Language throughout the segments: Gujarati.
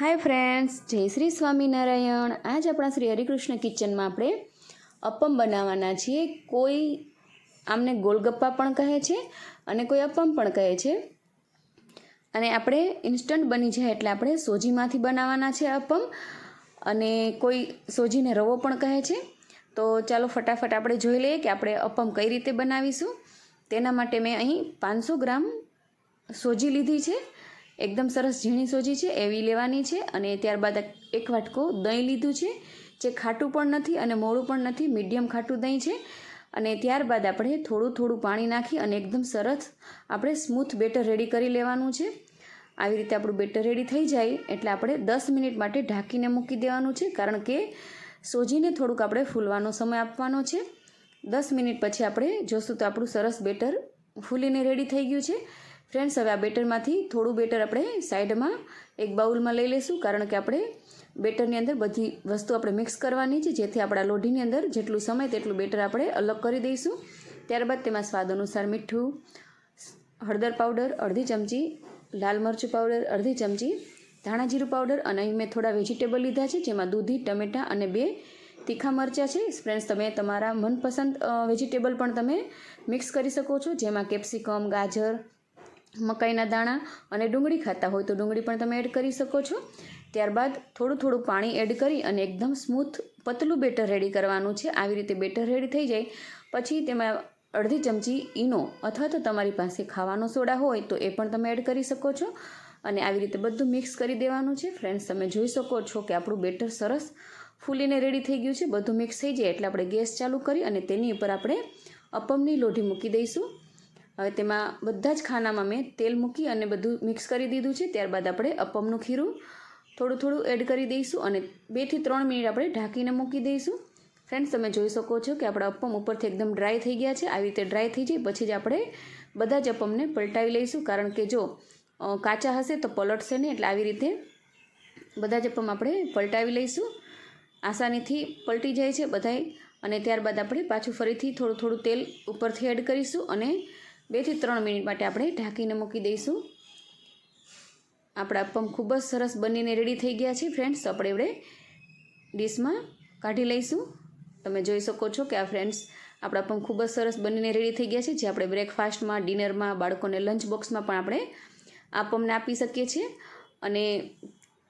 હાય ફ્રેન્ડ્સ જય શ્રી સ્વામિનારાયણ. આજ આપણા શ્રી હરિકૃષ્ણ કિચનમાં આપણે અપમ બનાવવાના છીએ. કોઈ આમને ગોલગપ્પા પણ કહે છે અને કોઈ અપમ પણ કહે છે. અને આપણે ઇન્સ્ટન્ટ બની જાય એટલે આપણે સોજીમાંથી બનાવવાના છે અપમ. અને કોઈ સોજીને રવો પણ કહે છે. તો ચાલો ફટાફટ આપણે જોઈ લઈએ કે આપણે અપમ કઈ રીતે બનાવીશું. તેના માટે મેં અહીં પાંચસો ગ્રામ સોજી લીધી છે. એકદમ સરસ ઝીણી સોજી છે, એવી લેવાની છે અને ત્યારબાદ એક વાટકો દહીં લીધું છે, જે ખાટું પણ નથી અને મોડું પણ નથી, મીડિયમ ખાટું દહીં છે. અને ત્યારબાદ આપણે થોડું થોડું પાણી નાખી અને એકદમ સરસ આપણે સ્મૂથ બેટર રેડી કરી લેવાનું છે. આવી રીતે આપણું બેટર રેડી થઈ જાય એટલે આપણે દસ મિનિટ માટે ઢાંકીને મૂકી દેવાનું છે, કારણ કે સોજીને થોડુંક આપણે ફૂલવાનો સમય આપવાનો છે. દસ મિનિટ પછી આપણે જોશું તો આપણું સરસ બેટર ફૂલીને રેડી થઈ ગયું છે. ફ્રેન્ડ્સ હવે આ બેટરમાંથી થોડું બેટર આપણે સાઈડમાં એક બાઉલમાં લઈ લઈશું, કારણ કે આપણે બેટરની અંદર બધી વસ્તુ આપણે મિક્સ કરવાની છે, જેથી આપણા લોઢીની અંદર જેટલું સમય તેટલું બેટર આપણે અલગ કરી દઈશું. ત્યારબાદ તેમાં સ્વાદ અનુસાર મીઠું, હળદર પાવડર, અડધી ચમચી લાલ મરચું પાવડર, અડધી ચમચી ધાણા જીરું પાવડર, અને અહીં મેં થોડા વેજીટેબલ લીધા છે, જેમાં દૂધી, ટમેટાં અને બે તીખા મરચાં છે. ફ્રેન્ડ્સ તમે તમારા મનપસંદ વેજીટેબલ પણ તમે મિક્સ કરી શકો છો, જેમાં કેપ્સિકમ, ગાજર મકાઈના દાણા અને ડુંગળી ખાતા હોય તો ડુંગળી પણ તમે એડ કરી શકો છો. ત્યારબાદ થોડું થોડું પાણી એડ કરી અને એકદમ સ્મૂથ પતલું બેટર રેડી કરવાનું છે. આવી રીતે બેટર રેડી થઈ જાય. પછી તેમાં અડધી ચમચી ઈનો અથવા તો તમારી પાસે ખાવાનો સોડા હોય તો એ પણ તમે એડ કરી શકો છો. અને આવી રીતે બધું મિક્સ કરી દેવાનું છે. ફ્રેન્ડ્સ, તમે જોઈ શકો છો કે આપણું બેટર સરસ ફૂલીને રેડી થઈ ગયું છે. બધું મિક્સ થઈ જાય એટલે આપણે ગેસ ચાલુ કરી અને તેની ઉપર આપણે અપમની લોઢી મૂકી દઈશું. હવે તેમાં બધા જ ખાનામાં મેં તેલ મૂકી અને બધું મિક્સ કરી દીધું છે. ત્યારબાદ આપણે અપમનું ખીરું થોડું થોડું એડ કરી દઈશું અને બેથી ત્રણ મિનિટ આપણે ઢાંકીને મૂકી દઈશું. ફ્રેન્ડ્સ, તમે જોઈ શકો છો કે આપણા અપમ ઉપરથી એકદમ ડ્રાય થઈ ગયા છે. આવી રીતે ડ્રાય થઈ જાય પછી જ આપણે બધા જ અપમને પલટાવી લઈશું. કારણ કે જો કાચા હશે તો પલટશે નહીં. એટલે આવી રીતે બધા જ અપમ આપણે પલટાવી લઈશું. આસાનીથી પલટી જાય છે બધાય. અને ત્યારબાદ આપણે પાછું ફરીથી થોડું થોડું તેલ ઉપરથી એડ કરીશું અને બેથી ત્રણ મિનિટ માટે આપણે ઢાંકીને મૂકી દઈશું. આપણા અપમ ખૂબ જ સરસ બનીને રેડી થઈ ગયા છે ફ્રેન્ડ્સ આપણે એવડે ડીશમાં કાઢી લઈશું. તમે જોઈ શકો છો કે આ ફ્રેન્ડ્સ આપણા અપમ ખૂબ જ સરસ બનીને રેડી થઈ ગયા છે, જે આપણે બ્રેકફાસ્ટમાં ડિનરમાં બાળકોને લંચ બોક્સમાં પણ આપણે આપમને આપી શકીએ છીએ. અને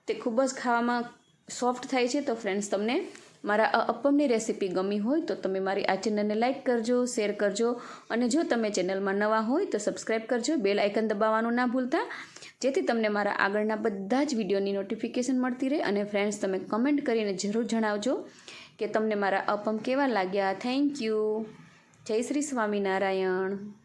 તે ખૂબ જ ખાવામાં સોફ્ટ થાય છે. તો ફ્રેન્ડ્સ તમને મારા અપમની રેસીપી ગમી હોય તો તમે મારી આ ચેનલને લાઇક કરજો, શેર કરજો અને જો તમે ચેનલમાં નવા હોય તો સબસ્ક્રાઈબ કરજો, બેલ આઇકન દબાવવાનું ના ભૂલતા. જેથી તમને મારા આગળના બધા જ વિડીયોની નોટિફિકેશન મળતી રહે અને ફ્રેન્ડ્સ તમે કમેન્ટ કરીને જરૂર જણાવજો કે તમને મારા અપમ કેવા લાગ્યા. Thank you. જય શ્રી સ્વામિનારાયણ.